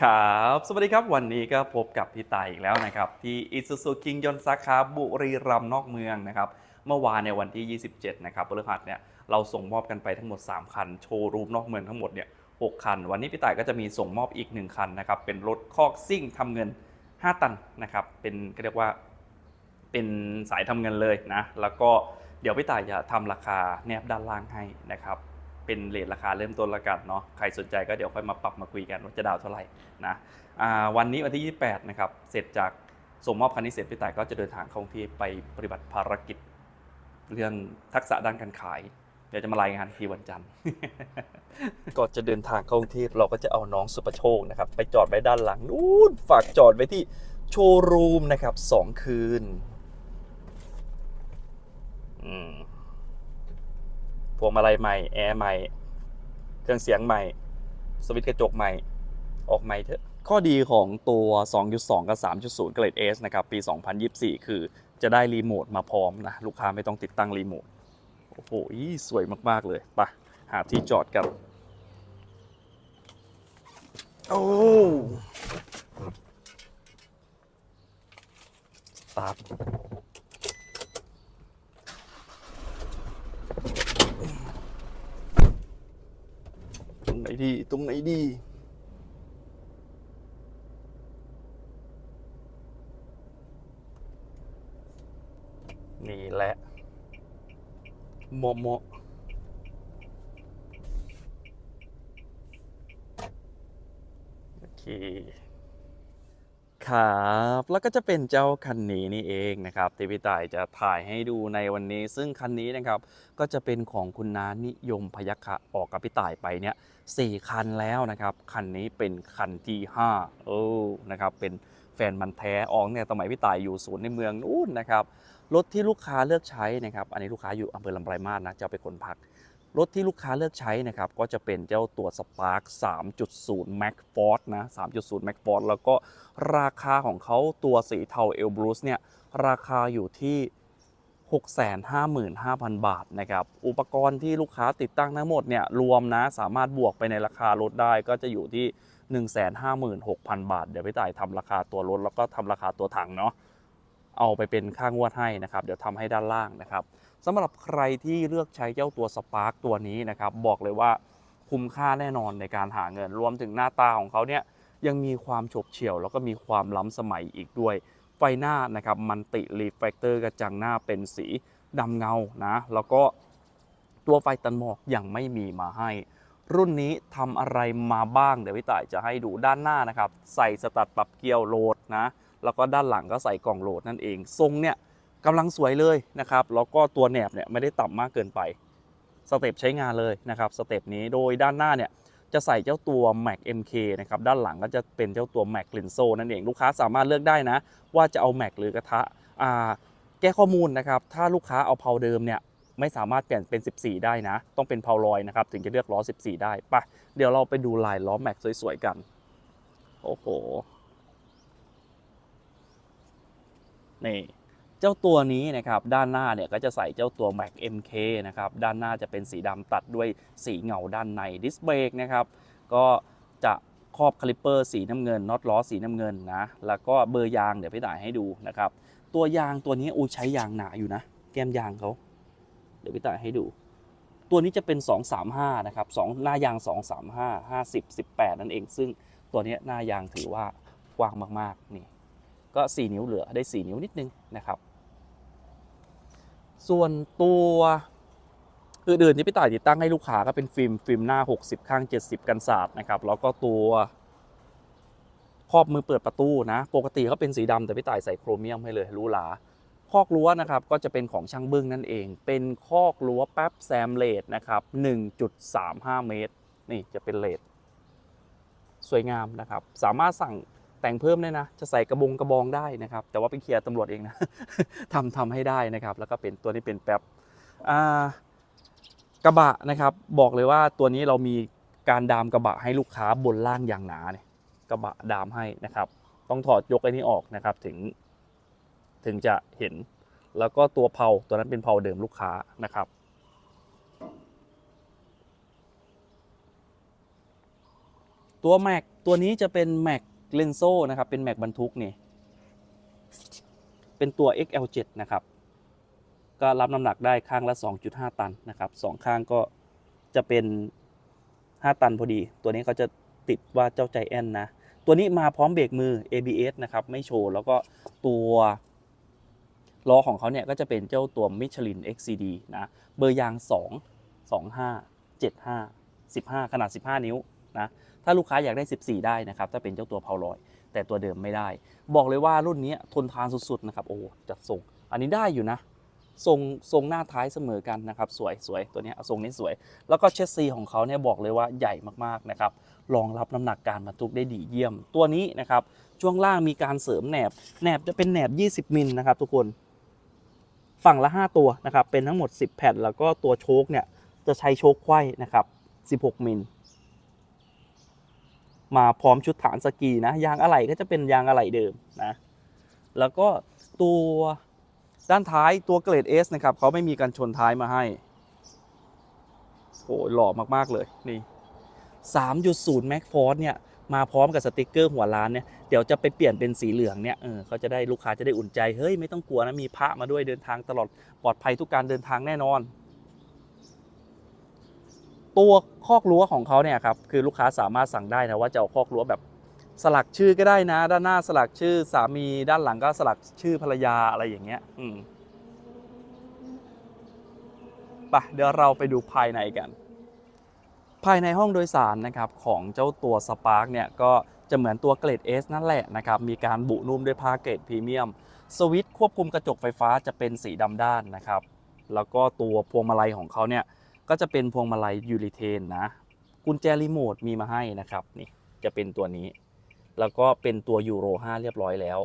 ครับ สวัสดีครับวันนี้ก็พบกับพี่ตายอีกแล้วนะครับ ที่ Isuzu King ยนสาขาบุรีรัมย์นอกเมืองนะครับ เมื่อวานในวันที่ 27 นะครับพฤหัสเนี่ยเราส่งมอบกันไปทั้งหมด 3 คัน โชว์รูมนอกเมืองทั้งหมดเนี่ย6คัน วันนี้พี่ตายก็จะมีส่งมอบอีก 1 คันนะครับ เป็นรถคอกซิ่งทำเงิน 5 ตันนะครับ เป็นก็เรียกว่าเป็นสายทำเงินเลยนะ แล้วก็เดี๋ยวพี่ต่ายจะทำราคาแนบด้านล่างให้นะครับ เป็นเลทราคาเริ่มต้นละกันเนาะใครสนใจก็เดี๋ยวค่อยมาปรับมาคุยกันว่าจะดาวเท่าไหร่นะอ่าวันนี้วันที่ 28 นะครับ เสร็จจากส่งมอบคันนี้เสร็จพี่ต่ายก็จะเดินทางเข้ากรุงเที่ไปปฏิบัติภารกิจ เรื่องทักษะด้านการขาย เดี๋ยวจะมารายงานอีกทีวันจันทร์ก่อนจะเดินทางเข้ากรุงเทพเราก็จะเอาน้องสุประโชคนะครับไปจอดไว้ด้านหลังนู้นฝากจอดไว้ที่โชว์รูมนะครับสองคืน อืม วงมาลัยใหม่แอร์ใหม่ เครื่องเสียงใหม่ สวิตช์กระจกใหม่ ออกใหม่เถอะ ข้อดีของตัว 2.2 กับ 3.0 เกรด S นะครับ ปี 2024 คือจะได้รีโมทมาพร้อมนะ ลูกค้าไม่ต้องติดตั้งรีโมท โอ้โห สวยมาก ๆ เลยไปะหาที่จอดกันโอ้สตาร์ท ตรงไหน ดี ตรงไหนดี นี่แหละโมโมโอเค ครับแล้วก็จะเป็นเจ้าคันนี้นี่เองนะครับที่พี่ต่ายจะถ่ายให้ดูในวันนี้ ซึ่งคันนี้นะครับก็จะเป็นของคุณน้านิยมพยัคฆะออกกับพี่ต่ายไปเนี่ยสี่คันแล้วนะครับคันนี้เป็นคันที่5โอ้นะครับเป็นแฟนมันแท้ออกเนี่ยสมัยพี่ต่ายอยู่ศูนย์ในเมืองนู้นนะครับรถที่ลูกค้าเลือกใช้นะครับอันนี้ลูกค้าอยู่อำเภอลำปลายมาศนะจะเอาไปขนผัก รถที่ลูกค้าเลือกใช้นะครับก็จะเป็นเจ้าตัว Spark 3.0 Max Force นะ 3.0 Max Force แล้วก็ราคาของเขาตัวสีเทา e l b r u c e เนี่ยราคาอยู่ที่ 655,000 บาทนะครับอุปกรณ์ที่ลูกค้าติดตั้งทั้งหมดเนี่ยรวมนะสามารถบวกไปในราคารถได้ก็จะอยู่ที่ 156,000 บาท เดี๋ยวพี่ต่ายทำราคาตัวรถแล้วก็ทำราคาตัวถังเนาะเอาไปเป็นค่างวดให้นะครับ เดี๋ยวทำให้ด้านล่างนะครับ สำหรับใครที่เลือกใช้เจ้าตัว Spark ตัวนี้นะครับ บอกเลยว่าคุ้มค่าแน่นอนในการหาเงิน รวมถึงหน้าตาของเขาเนี่ยยังมีความฉบเฉี่ยว แล้วก็มีความล้ำสมัยอีกด้วย ไฟหน้านะครับมันติรีเฟกเตอร์กระจังหน้าเป็นสีดำเงานะแล้วก็ตัวไฟตันหมอกยังไม่มีมาให้ รุ่นนี้ทำอะไรมาบ้างเดี๋ยวพี่ต่ายจะให้ดูด้านหน้านะครับ ใส่สตัดปรับเกียร์โหลดนะแล้วก็ด้านหลังก็ใส่กล่องโหลดนั่นเองทรงเนี่ย กำลังสวยเลยนะครับแล้วก็ตัวแหนบเนี่ยไม่ได้ต่ำมากเกินไปสเต็ปใช้งานเลยนะครับสเต็ปนี้โดยด้านหน้าเนี่ยจะใส่เจ้าตัว Mac MK นะครับด้านหลังก็จะเป็นเจ้าตัว Mac l i n s o นั่นเองลูกค้าสามารถเลือกได้นะ ว่าจะเอา Mac หรือกระทะอ่าแก้ข้อมูลนะครับถ้าลูกค้าเอาเพาเดิมเนี่ยไม่สามารถเปลี่ยนเป็น 14 ได้นะ ต้องเป็นเพาลอยนะครับถึงจะเลือกล้อ 14 ได้ไปะเดี๋ยวเราไปดูลายล้อ Mac สวยๆกัน โอ้โหนี่ เจ้าตัวนี้นะครับด้านหน้าเนี่ยก็จะใส่เจ้าตัว Mac MK นะครับด้านหน้าจะเป็นสีดำตัดด้วยสีเงาด้านในดิสเบรกนะครับก็จะครอบคลิปเปอร์สีน้ำเงินน็อตล้อสีน้ำเงินนะแล้วก็เบอร์ยางเดี๋ยวพี่ต่ายให้ดูนะครับตัวยางตัวนี้อูใช้ยางหนาอยู่นะ แก้มยางเขาเดี๋ยวพี่ต่ายให้ดู ตัวนี้จะเป็น 235 นะครับสองหน้ายาง 235 50 18 นั่นเอง ซึ่งตัวนี้หน้ายางถือว่ากว้างมากๆนี่ก็ 4 นิ้วเหลือได้ 4 นิ้วนิดนึงนะครับ ส่วนตัวอื่นๆที่พี่ต่ายติดตั้งให้ลูกค้าก็เป็นฟิล์มฟิล์มหน้า 60 ข้าง 70 กันศาสตร์นะครับ แล้วก็ตัวครอบมือเปิดประตูนะ ปกติเขาเป็นสีดำแต่พี่ต่ายใส่โครเมียมให้เลยรู้หลาคอกรั้วนะครับก็จะเป็นของช่างบึ้งนั่นเอง เป็นคอกรั้วแป๊บแซมเลดนะครับ1.35 เมตร นี่จะเป็นเลดสวยงามนะครับ สามารถสั่ง แต่งเพิ่มได้นะ จะใส่กระบงกระบองได้นะครับ แต่ว่าไปเคลียร์ตำรวจเองนะทำทำให้ได้นะครับ แล้วก็เป็นตัวนี้เป็นแป๊บกระบะนะครับ บอกเลยว่าตัวนี้เรามีการดามกระบะให้ลูกค้าบนล่างอย่างหนาเนี่ยกระบะดามให้นะครับ ต้องถอดยกไอ้นี้ออกนะครับ ถึง ถึงจะเห็น แล้วก็ตัวเพาตัวนั้นเป็นเพาเดิมลูกค้านะครับตัวแม็กตัวนี้จะเป็นแม็ก เลนโซนะครับ เป็นแม็กบรรทุกนี่เป็นตัว XL7 นะครับ ก็รับน้ำหนักได้ข้างละ 2.5 ตันนะครับสองข้างก็จะเป็น 5 ตันพอดี ตัวนี้เขาจะติดว่าเจ้าใจแอนนะ ตัวนี้มาพร้อมเบรกมือ ABS นะครับ ไม่โชว์ แล้วก็ตัวล้อของเขาเนี่ยก็จะเป็นเจ้าตัว Michelin XCD นะ เบอร์ยาง 2 25 75 15 ขนาด 15 นิ้ว นะถ้าลูกค้าอยากได้ 14 ได้นะครับถ้าเป็นเจ้าตัวเพาลอย แต่ตัวเดิมไม่ได้ บอกเลยว่ารุ่นนี้ทนทานสุดๆนะครับโอ้จัดทรง อันนี้ได้อยู่นะทรงทรงหน้าท้ายเสมอกันนะครับสวยสวยตัวนี้ทรงนี้สวย แล้วก็เชสซีของเขาเนี่ยบอกเลยว่าใหญ่มากๆนะครับรองรับน้ำหนักการบรรทุกได้ดีเยี่ยม ตัวนี้นะครับช่วงล่างมีการเสริมแหนบแหนบจะเป็นแหนบ 20 มิลนะครับทุกคนฝั่งละ 5 ตัวนะครับเป็นทั้งหมด 10 แผ่น แล้วก็ตัวโชคเนี่ยจะใช้โชคไขว้นะครับ 16 มิล มาพร้อมชุดฐานสกีนะยางอะไหล่ก็จะเป็นยางอะไหล่เดิมนะแล้วก็ตัวด้านท้ายตัวเกรด S นะครับเขาไม่มีการชนท้ายมาให้โอ้หล่อมากๆเลยนี่ 3.0 Max Force เนี่ยมาพร้อมกับสติกเกอร์หัวร้านเนี่ยเดี๋ยวจะไปเปลี่ยนเป็นสีเหลืองเนี่ยเออเขาจะได้ลูกค้าจะได้อุ่นใจ เฮ้ย ไม่ต้องกลัวนะ มีพระมาด้วยเดินทางตลอดปลอดภัยทุกการเดินทางแน่นอน ตัวคอกรั้วของเขาเนี่ยครับคือลูกค้าสามารถสั่งได้นะว่าจะเอาคอกรั้วแบบสลักชื่อก็ได้นะ ด้านหน้าสลักชื่อสามีด้านหลังก็สลักชื่อภรรยาอะไรอย่างเงี้ยอืมไปเดี๋ยวเราไปดูภายในกัน ภายในห้องโดยสารนะครับของเจ้าตัวสปาร์กเนี่ยก็จะเหมือนตัวเกรด S นั่นแหละนะครับ มีการบุนุ่มด้วยผ้าเกรดพรีเมียม สวิตช์ควบคุมกระจกไฟฟ้าจะเป็นสีดำด้านนะครับ แล้วก็ตัวพวงมาลัยของเขาเนี่ย ก็จะเป็นพวงมาลัยยูริเทนนะกุญแจรีโมทมีมาให้นะครับนี่จะเป็นตัวนี้ แล้วก็เป็นตัวยูโร 5 เรียบร้อยแล้ว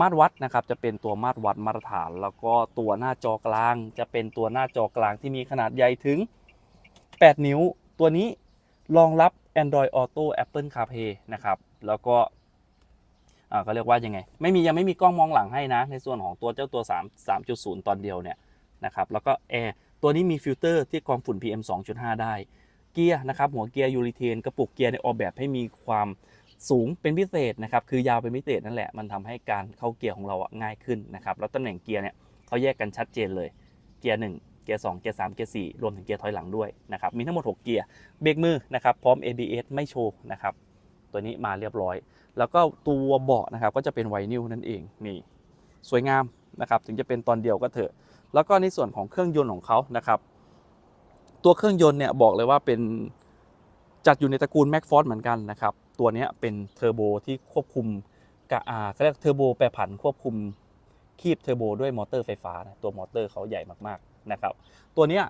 มาตรวัดนะครับจะเป็นตัวมาตรวัดมาตรฐาน แล้วก็ตัวหน้าจอกลาง จะเป็นตัวหน้าจอกลางที่มีขนาดใหญ่ถึง 8 นิ้ว ตัวนี้รองรับ Android Auto Apple CarPlay นะครับแล้วก็อ่าก็เรียกว่ายังไง ไม่มียังไม่มีกล้องมองหลังให้นะ ในส่วนของตัวเจ้าตัว 3 3.0 ตอนเดียวเนี่ยนะครับแล้วก็แอร์ ตัวนี้มีฟิลเตอร์ที่กรองฝุ่น PM 2.5 ได้ เกียร์นะครับหัวเกียร์ยูริเทนกระปุกเกียร์ในออกแบบให้มีความสูงเป็นพิเศษนะครับคือยาวเป็นพิเศษนั่นแหละมันทำให้การเข้าเกียร์ของเราง่ายขึ้นนะครับแล้วตำแหน่งเกียร์เนี่ยเขาแยกกันชัดเจนเลยเกียร์1เกียร์2เกียร์3เกียร์4รวมถึงเกียร์ถอยหลังด้วยนะครับมีทั้งหมด 6 เกียร์เบรกมือนะครับพร้อม ABS ไม่โชว์นะครับตัวนี้มาเรียบร้อย แล้วก็ตัวเบาะนะครับก็จะเป็นไวนิลนั่นเองนี่สวยงามนะครับถึงจะเป็นตอนเดียวก็เถอะ แล้วก็ในส่วนของเครื่องยนต์ของเขานะครับ ตัวเครื่องยนต์เนี่ยบอกเลยว่าเป็นจัดอยู่ในตระกูล m a c f o r เหมือนกันนะครับ ตัวนี้เป็นเทอร์โบที่ควบคุมกะอาเขาเรียกเทอร์โบแปรผันควบคุมคีบเทอร์โบด้วยมอเตอร์ไฟฟ้านะตัวมอเตอร์เขาใหญ่มากๆนะครับ ตัวนี้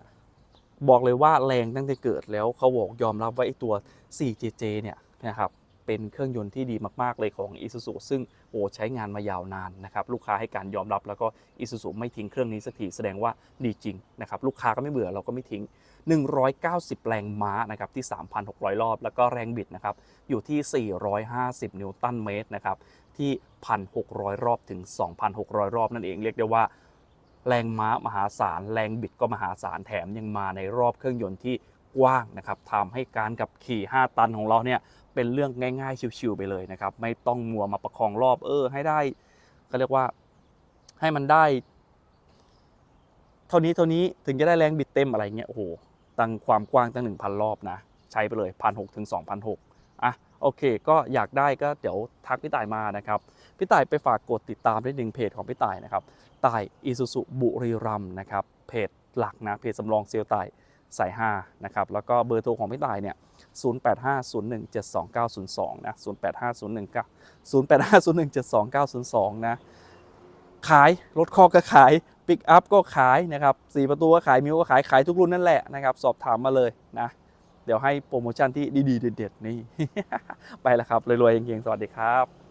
บอกเลยว่าแรงตั้งแต่เกิดแล้วเขาบอกยอมรับว่าไอ้ตัว 4JJ เนี่ยนะครับเป็นเครื่องยนต์ที่ดีมากๆเลยของ Isuzu ซึ่ง โอ้ใช้งานมายาวนานนะครับลูกค้าให้การยอมรับแล้วก็ Isuzu ไม่ทิ้งเครื่องนี้สักทีแสดงว่าดีจริงนะครับลูกค้าก็ไม่เบื่อเราก็ไม่ทิ้ง 190 แรงม้านะครับที่ 3,600 รอบ แล้วก็แรงบิดนะครับอยู่ที่ 450 นิวตันเมตรนะครับที่ 1,600 รอบถึง 2,600 รอบนั่นเองเรียกได้ว่าแรงม้ามหาศาล แรงบิดก็มหาศาลแถมยังมาในรอบเครื่องยนต์ที่กว้างนะครับทำให้การขับขี่ 5 ตันของเราเนี่ย เป็นเรื่องง่ายๆชิวๆไปเลยนะครับ ไม่ต้องมัวมาประคองรอบเออ ให้ได้เขาเรียกว่าให้มันได้ เท่านี้เท่านี้ถึงจะได้แรงบิดเต็มอะไรเงี้ยโอ้โหตั้งความกว้างตั้ง 1,000 รอบนะ ใช้ไปเลย1,600ถึง2,600อะโอเค ก็อยากได้ก็เดี๋ยวทักพี่ต่ายมานะครับ พี่ต่ายไปฝากกดติดตามได้หนึ่งเพจของพี่ต่ายนะครับต่ายอิซูซุบุรีรัมนะครับเพจหลักนะเพจสำรองเซลล์ต่าย สาย5นะครับแล้วก็เบอร์โทรของพี่ต่ายเนี่ย0850172902นะ085019 0850172902นะขายรถคอกก็ขายปิกอัพก็ขายนะครับสี่ประตูก็ขายมิวก็ขายขายทุกรุ่นนั่นแหละนะครับสอบถามมาเลยนะเดี๋ยวให้โปรโมชั่นที่ดีๆเด็ดๆนี่ ไปแล้วครับรวยๆเก่งๆสวัสดีครับ